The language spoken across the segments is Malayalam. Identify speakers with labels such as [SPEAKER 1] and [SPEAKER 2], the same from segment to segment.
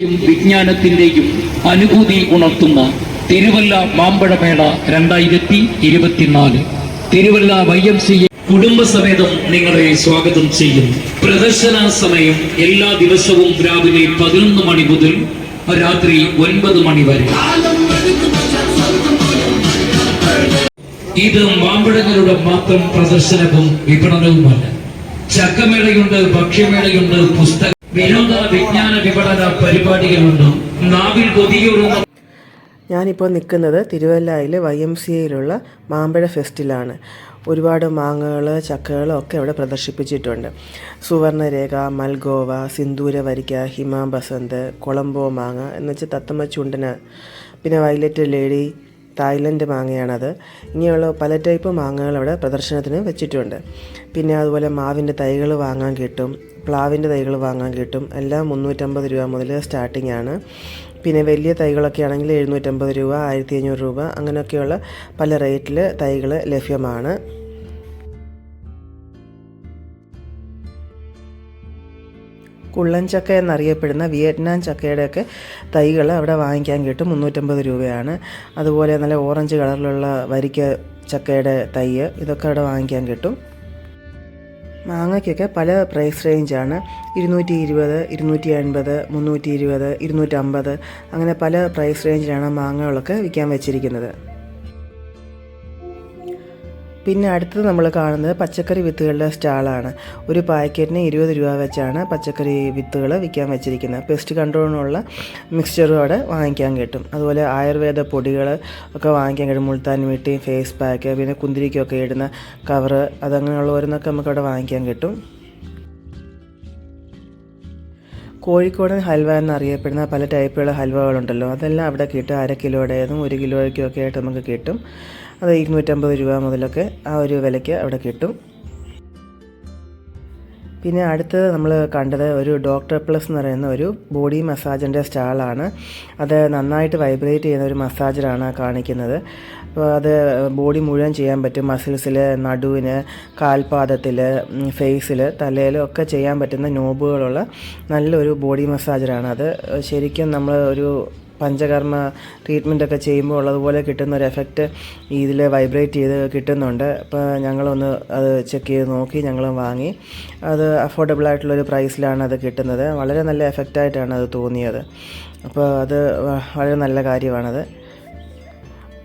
[SPEAKER 1] വിജ്ഞാനത്തിന്റെയും അനുഭൂതി ഉണർത്തുന്ന തിരുവല്ല മാമ്പഴമേള രണ്ടായിരത്തി ഇരുപത്തിനാല്. തിരുവല്ല വൈ എം സി കുടുംബസമേതം നിങ്ങളെ സ്വാഗതം ചെയ്യുന്നു. പ്രദർശന സമയം എല്ലാ ദിവസവും രാവിലെ പതിനൊന്ന് മണി മുതൽ രാത്രി ഒൻപത് മണി വരെ. ഇത് മാമ്പഴങ്ങളുടെ മാത്രം പ്രദർശനവും വിപണനവുമല്ല. ചക്കമേളയുണ്ട് ഭക്ഷ്യമേളയുണ്ട് പുസ്തക വിനോദ വിജ്ഞാന വിപണന പരിപാടികളുണ്ട് നാവിൽ കൊതിയൂറുന്ന
[SPEAKER 2] ഞാനിപ്പോൾ നിൽക്കുന്നത് തിരുവല്ലായിൽ വൈ എം സി എയിലുള്ള മാമ്പഴ ഫെസ്റ്റിലാണ്. ഒരുപാട് മാങ്ങകൾ ചക്കകൾ ഒക്കെ അവിടെ പ്രദർശിപ്പിച്ചിട്ടുണ്ട്. സുവർണരേഖ മൽഗോവ സിന്ദൂര വരിക്ക ഹിമാ ബസന്ത് കൊളംബോ മാങ്ങ എന്ന് വെച്ചാൽ തത്തമ്മ ചുണ്ടന്. പിന്നെ വയലറ്റ് ലേഡി തായ്ലൻഡ് മാങ്ങയാണത്. ഇങ്ങനെയുള്ള പല ടൈപ്പ് മാങ്ങകൾ അവിടെ പ്രദർശനത്തിന് വെച്ചിട്ടുണ്ട്. പിന്നെ അതുപോലെ മാവിന്റെ തൈകൾ വാങ്ങാൻ കിട്ടും പ്ലാവിന്റെ തൈകൾ വാങ്ങാൻ കിട്ടും. എല്ലാം മുന്നൂറ്റമ്പത് രൂപ മുതൽ സ്റ്റാർട്ടിംഗ് ആണ്. പിന്നെ വലിയ തൈകളൊക്കെ ആണെങ്കിൽ എഴുന്നൂറ്റമ്പത് രൂപ ആയിരത്തി അഞ്ഞൂറ് രൂപ അങ്ങനെയൊക്കെയുള്ള പല റേറ്റിൽ തൈകൾ ലഭ്യമാണ്. കുള്ളൻ ചക്ക എന്നറിയപ്പെടുന്ന വിയറ്റ്നാം ചക്കയുടെയൊക്കെ തൈകൾ അവിടെ വാങ്ങിക്കാൻ കിട്ടും. മുന്നൂറ്റമ്പത് രൂപയാണ്. അതുപോലെ നല്ല ഓറഞ്ച് കളറിലുള്ള വരിക്ക ചക്കയുടെ തൈ ഇതൊക്കെ അവിടെ വാങ്ങിക്കാൻ കിട്ടും. മാങ്ങയ്ക്കൊക്കെ പല പ്രൈസ് റേഞ്ചാണ് ഇരുന്നൂറ്റി ഇരുപത് ഇരുന്നൂറ്റി അൻപത് മുന്നൂറ്റി ഇരുപത് ഇരുന്നൂറ്റമ്പത് അങ്ങനെ പല പ്രൈസ് റേഞ്ചിലാണ് മാങ്ങകളൊക്കെ വിൽക്കാൻ വെച്ചിരിക്കുന്നത്. പിന്നെ അടുത്തത് നമ്മൾ കാണുന്നത് പച്ചക്കറി വിത്തുകളുടെ സ്റ്റാളാണ്. ഒരു പാക്കറ്റിന് ഇരുപത് രൂപ വെച്ചാണ് പച്ചക്കറി വിത്തുകൾ വിൽക്കാൻ വെച്ചിരിക്കുന്നത്. പെസ്റ്റ് കൺട്രോളിനുള്ള മിക്സ്ചറും അവിടെ വാങ്ങിക്കാൻ കിട്ടും. അതുപോലെ ആയുർവേദ പൊടികൾ ഒക്കെ വാങ്ങിക്കാൻ കിട്ടും. മുൾത്താൻ വീട്ടി ഫേസ് പാക്ക് പിന്നെ കുന്തിരിക്കൊക്കെ ഇടുന്ന കവറ് അതങ്ങനെയുള്ള ഓരോന്നൊക്കെ നമുക്ക് അവിടെ വാങ്ങിക്കാൻ കിട്ടും. കോഴിക്കോടൻ ഹൽവ എന്നറിയപ്പെടുന്ന പല ടൈപ്പുകളുടെ ഹൽവകളുണ്ടല്ലോ. അതെല്ലാം അവിടെ കിട്ടും. അര കിലോയുടേതും ഒരു കിലോയ്ക്കും ഒക്കെ ആയിട്ട് നമുക്ക് കിട്ടും. അത് ഇരുന്നൂറ്റമ്പത് രൂപ മുതലൊക്കെ ആ ഒരു വിലയ്ക്ക് അവിടെ കിട്ടും. പിന്നെ അടുത്തത് നമ്മൾ കണ്ടത് ഒരു ഡോക്ടർ പ്ലസ് എന്ന് പറയുന്ന ഒരു ബോഡി മസാജിന്റെ സ്റ്റാളാണ്. അത് നന്നായിട്ട് വൈബ്രേറ്റ് ചെയ്യുന്ന ഒരു മസാജറാണ് കാണിക്കുന്നത്. അപ്പോൾ അത് ബോഡി മുഴുവൻ ചെയ്യാൻ പറ്റും. മസിൽസിൽ നടുവിന് കാൽപാദത്തിൽ ഫേസിൽ തലയിൽ ഒക്കെ ചെയ്യാൻ പറ്റുന്ന നോബുകളുള്ള നല്ലൊരു ബോഡി മസാജറാണ് അത്. ശരിക്കും നമ്മൾ ഒരു പഞ്ചകർമ്മ ട്രീറ്റ്മെന്റ് ഒക്കെ ചെയ്യുമ്പോൾ ഉള്ളതുപോലെ കിട്ടുന്ന ഒരു എഫക്റ്റ് ഇതിൽ വൈബ്രേറ്റ് ചെയ്ത് കിട്ടുന്നുണ്ട്. അപ്പോൾ ഞങ്ങളൊന്ന് അത് ചെക്ക് ചെയ്ത് നോക്കി ഞങ്ങളും വാങ്ങി. അത് അഫോർഡബിൾ ആയിട്ടുള്ളൊരു പ്രൈസിലാണ് അത് കിട്ടുന്നത്. വളരെ നല്ല എഫക്റ്റായിട്ടാണ് അത് തോന്നിയത്. അപ്പോൾ അത് വളരെ നല്ല കാര്യമാണത്.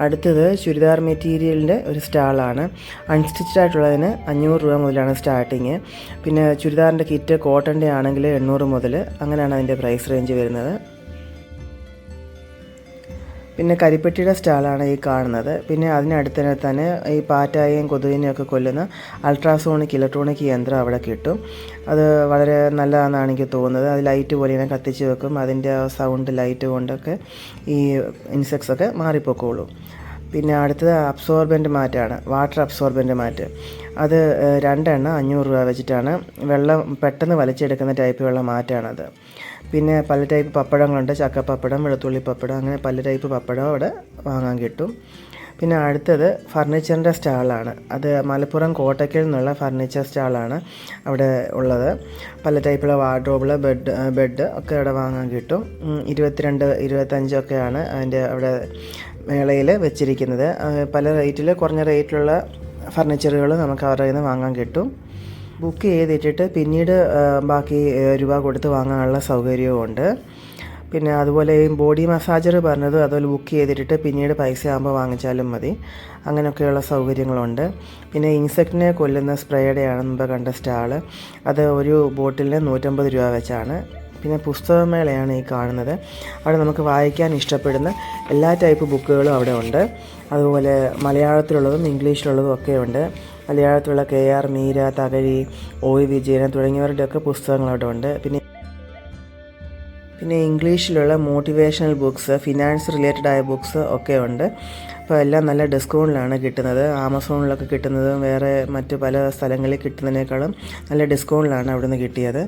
[SPEAKER 2] അടുത്തത് ചുരിദാർ മെറ്റീരിയലിന്റെ ഒരു സ്റ്റാളാണ്. അൺസ്റ്റിച്ച്ഡ് ആയിട്ടുള്ളതിന് അഞ്ഞൂറ് രൂപ മുതലാണ് സ്റ്റാർട്ടിങ് പിന്നെ ചുരിദാറിന്റെ കിറ്റ് കോട്ടന്റെ ആണെങ്കിൽ എണ്ണൂറ് മുതൽ അങ്ങനെയാണ് അതിന്റെ പ്രൈസ് റേഞ്ച് വരുന്നത്. പിന്നെ കരിപ്പെട്ടിയുടെ സ്റ്റാളാണ് ഈ കാണുന്നത്. പിന്നെ അതിനടുത്തിനെ തന്നെ ഈ പാറ്റായെയും കൊതുകിനെയും ഒക്കെ കൊല്ലുന്ന അൾട്രാസോണിക് ഇലക്ട്രോണിക് യന്ത്രം അവിടെ കിട്ടും. അത് വളരെ നല്ലതാണെന്നാണ് എനിക്ക് തോന്നുന്നത്. അത് ലൈറ്റ് പോലെ ഇങ്ങനെ കത്തിച്ച് വെക്കും. അതിന്റെ സൗണ്ട് ലൈറ്റ് കൊണ്ടൊക്കെ ഈ ഇൻസെക്ട്സ് ഒക്കെ പിന്നെ അടുത്തത് അബ്സോർബന്റ് മാറ്റാണ്. Water absorbent mat. അത് രണ്ടെണ്ണം അഞ്ഞൂറ് രൂപ വെച്ചിട്ടാണ് വെള്ളം പെട്ടെന്ന് വലിച്ചെടുക്കുന്ന ടൈപ്പ് വെള്ളം മാറ്റാണത്. പിന്നെ പല ടൈപ്പ് പപ്പടങ്ങളുണ്ട്. ചക്ക പപ്പടം വെളുത്തുള്ളി പപ്പടം അങ്ങനെ പല ടൈപ്പ് പപ്പടം അവിടെ വാങ്ങാൻ കിട്ടും. പിന്നെ അടുത്തത് ഫർണിച്ചറിന്റെ സ്റ്റാളാണ് അത് മലപ്പുറം കോട്ടയ്ക്കൽ നിന്നുള്ള ഫർണിച്ചർ സ്റ്റാളാണ് അവിടെ ഉള്ളത്. പല ടൈപ്പുള്ള വാർഡ്രോബിൾ ബെഡ് ബെഡ് ഒക്കെ അവിടെ വാങ്ങാൻ കിട്ടും. ഇരുപത്തിരണ്ട് ഇരുപത്തഞ്ചൊക്കെയാണ് അതിന്റെ അവിടെ മേളയിൽ വെച്ചിരിക്കുന്നത്. പല റേറ്റിൽ കുറഞ്ഞ റേറ്റിലുള്ള ഫർണിച്ചറുകൾ നമുക്ക് അവരുടെ നിന്ന് വാങ്ങാൻ കിട്ടും. ബുക്ക് ചെയ്തിട്ടിട്ട് പിന്നീട് ബാക്കി രൂപ കൊടുത്ത് വാങ്ങാനുള്ള സൗകര്യവും ഉണ്ട്. പിന്നെ അതുപോലെ ഈ ബോഡി മസാജർ പറഞ്ഞത് അതുപോലെ ബുക്ക് ചെയ്തിട്ടിട്ട് പിന്നീട് പൈസ ആകുമ്പോൾ വാങ്ങിച്ചാലും മതി. അങ്ങനെയൊക്കെയുള്ള സൗകര്യങ്ങളുണ്ട്. പിന്നെ ഇൻസെക്റ്റിനെ കൊല്ലുന്ന സ്പ്രേയുടെയാണ് മുമ്പ് കണ്ട സ്റ്റാൾ അത് ഒരു ബോട്ടിലിന് നൂറ്റമ്പത് രൂപ വെച്ചാണ്. പിന്നെ പുസ്തകമേളയാണ് ഈ കാണുന്നത്. അവിടെ നമുക്ക് വായിക്കാൻ ഇഷ്ടപ്പെടുന്ന എല്ലാ ടൈപ്പ് ബുക്കുകളും അവിടെ ഉണ്ട്. അതുപോലെ മലയാളത്തിലുള്ളതും ഇംഗ്ലീഷിലുള്ളതും ഒക്കെ ഉണ്ട്. മലയാളത്തിലുള്ള K R Meera Thakazhi O Vijayan തുടങ്ങിയവരുടെയൊക്കെ പുസ്തകങ്ങൾ അവിടെ ഉണ്ട്. പിന്നെ പിന്നെ ഇംഗ്ലീഷിലുള്ള മോട്ടിവേഷണൽ ബുക്സ് ഫിനാൻസ് റിലേറ്റഡ് ആയ ബുക്സ് ഒക്കെ ഉണ്ട്. അപ്പോൾ എല്ലാം നല്ല ഡിസ്കൗണ്ടിലാണ് കിട്ടുന്നത്. ആമസോണിലൊക്കെ കിട്ടുന്നതും വേറെ മറ്റ് പല സ്ഥലങ്ങളിൽ കിട്ടുന്നതിനേക്കാളും നല്ല ഡിസ്കൗണ്ടിലാണ് അവിടെ നിന്ന് കിട്ടിയത്.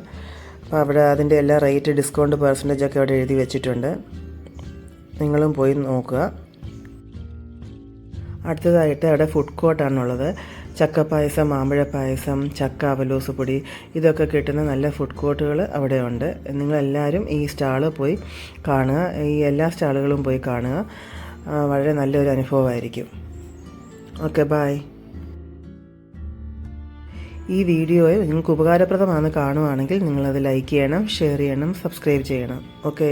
[SPEAKER 2] അപ്പോൾ അവിടെ അതിന്റെ എല്ലാ റേറ്റ് ഡിസ്കൗണ്ട് പെർസെന്റേജ് ഒക്കെ അവിടെ എഴുതി വെച്ചിട്ടുണ്ട്. നിങ്ങളും പോയി നോക്കുക. അടുത്തതായിട്ട് അവിടെ ഫുഡ് കോർട്ടാണുള്ളത്. ചക്ക പായസം മാമ്പഴ പായസം ചക്ക അവലോസ് പൊടി ഇതൊക്കെ കിട്ടുന്ന നല്ല ഫുഡ് കോർട്ടുകൾ അവിടെ ഉണ്ട് നിങ്ങളെല്ലാവരും ഈ സ്റ്റാൾ പോയി കാണുക. ഈ എല്ലാ സ്റ്റാളുകളും പോയി കാണുക. വളരെ നല്ലൊരു അനുഭവമായിരിക്കും. ഓക്കെ ബായ് ഈ വീഡിയോ നിങ്ങൾക്ക് ഉപകാരപ്രദമാണെന്ന് കാണുവാണെങ്കിൽ നിങ്ങളത് ലൈക്ക് ചെയ്യണം ഷെയർ ചെയ്യണം സബ്സ്ക്രൈബ് ചെയ്യണം. ഓക്കെ.